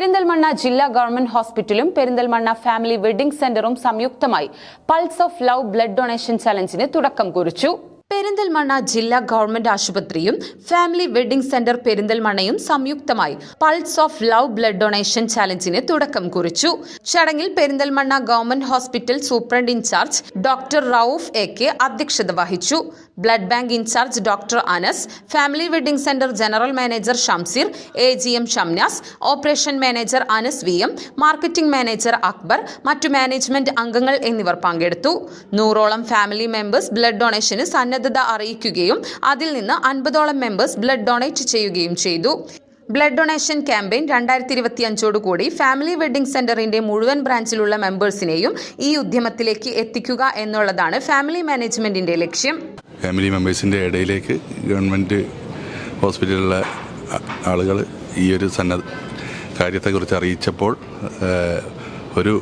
പെരിന്തൽമണ്ണ ജില്ലാ ഗവൺമെന്റ് ഹോസ്പിറ്റലും Perinthalmanna family wedding സെന്ററും സംയുക്തമായി pulse of love blood donation ചലഞ്ചിന് തുടക്കം കുറിച്ചു. പെരിന്തൽമണ്ണ ജില്ലാ ഗവൺമെന്റ് ആശുപത്രിയും ഫാമിലി വെഡിംഗ് സെന്റർ പെരിന്തൽമണ്ണയും സംയുക്തമായി pulse of love blood donation ചലഞ്ചിന് തുടക്കം കുറിച്ചു. ചടങ്ങിൽ Perinthalmanna government hospital superintendent incharge doctor Rauf A K അധ്യക്ഷത വഹിച്ചു. Blood bank incharge doctor Anas family wedding centre general manager Shamseer A G M Shamnas operation manager Anas V M marketing manager Akbar മറ്റു management അംഗങ്ങൾ എന്നിവർ പങ്കെടുത്തു. നൂറോളം family members blood ഡൊണേഷന് സന്നദ്ധത അറിയിക്കുകയും അതിൽ നിന്ന് അൻപതോളം മെമ്പേഴ്സ് ബ്ലഡ് ഡൊണേറ്റ് ചെയ്യുകയും ചെയ്തു. ബ്ലഡ് ഡൊണേഷൻ ക്യാമ്പയിൻ രണ്ടായിരത്തി ഇരുപത്തി അഞ്ചോടുകൂടി ഫാമിലി വെഡിംഗ് സെന്ററിന്റെ മുഴുവൻ ബ്രാഞ്ചിലുള്ള മെമ്പേഴ്സിനെയും ഈ ഉദ്യമത്തിലേക്ക് എത്തിക്കുക എന്നുള്ളതാണ് ഫാമിലി മാനേജ്മെന്റിന്റെ ലക്ഷ്യം. ഫാമിലി മെമ്പേഴ്സിന്റെ ഇടയിലേക്ക് ഗവൺമെന്റ് ഹോസ്പിറ്റലിലെ ആളുകൾ ഈ ഒരു സന്നദ്ധ കാര്യത്തെക്കുറിച്ച് അറിയിച്ചപ്പോൾ ഒരു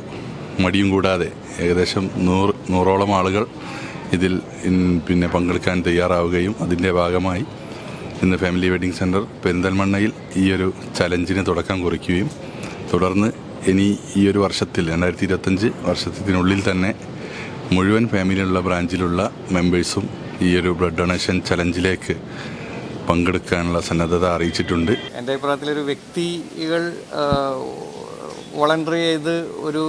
മടിയും കൂടാതെ ഏകദേശം നൂറ് നൂറോളം ആളുകൾ ഇതിൽ പിന്നെ പങ്കെടുക്കാൻ തയ്യാറാവുകയും അതിന്റെ ഭാഗമായി ഇന്ന് ഫാമിലി വെഡിങ് സെന്റർ പെരിന്തൽമണ്ണയിൽ ഈ ഒരു ചലഞ്ചിന് തുടക്കം കുറിക്കുകയും തുടർന്ന് ഇനി ഈ ഒരു വർഷത്തിൽ രണ്ടായിരത്തി ഇരുപത്തഞ്ച് വർഷത്തിനുള്ളിൽ തന്നെ മുഴുവൻ ഫാമിലിയുള്ള ബ്രാഞ്ചിലുള്ള മെമ്പേഴ്സും ഈ ഒരു ബ്ലഡ് ഡൊണേഷൻ ചലഞ്ചിലേക്ക് പങ്കെടുക്കാനുള്ള സന്നദ്ധത അറിയിച്ചിട്ടുണ്ട്. എന്റെ അഭിപ്രായത്തിൽ ഒരു വ്യക്തികൾ വോളണ്ടറി ചെയ്ത് ഒരു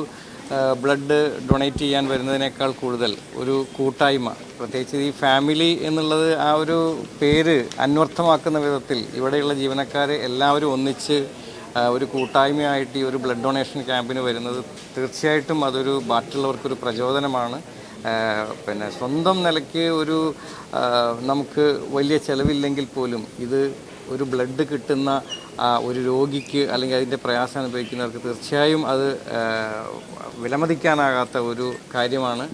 ബ്ലഡ് ഡൊണേറ്റ് ചെയ്യാൻ വരുന്നതിനേക്കാൾ കൂടുതൽ ഒരു കൂട്ടായ്മ. പ്രത്യേകിച്ച് ഈ ഫാമിലി എന്നുള്ളത് ആ ഒരു പേര് അന്വർത്ഥമാക്കുന്ന വിധത്തിൽ ഇവിടെയുള്ള ജീവനക്കാരെ എല്ലാവരും ഒന്നിച്ച് ഒരു കൂട്ടായ്മയായിട്ട് ഈ ഒരു ബ്ലഡ് ഡൊണേഷൻ ക്യാമ്പിന് വരുന്നത് തീർച്ചയായിട്ടും അതൊരു ബാക്കിയുള്ളവർക്കൊരു പ്രചോദനമാണ്. പിന്നെ സ്വന്തം നിലയ്ക്ക് ഒരു നമുക്ക് വലിയ ചിലവില്ലെങ്കിൽ പോലും ഇത് ഒരു ബ്ലഡ് കിട്ടുന്ന ഒരു രോഗിക്ക് അല്ലെങ്കിൽ അതിന്റെ പ്രയാസം അനുഭവിക്കുന്നവർക്ക് തീർച്ചയായും അത് വിലമതിക്കാനാകാത്ത ഒരു കാര്യമാണ്.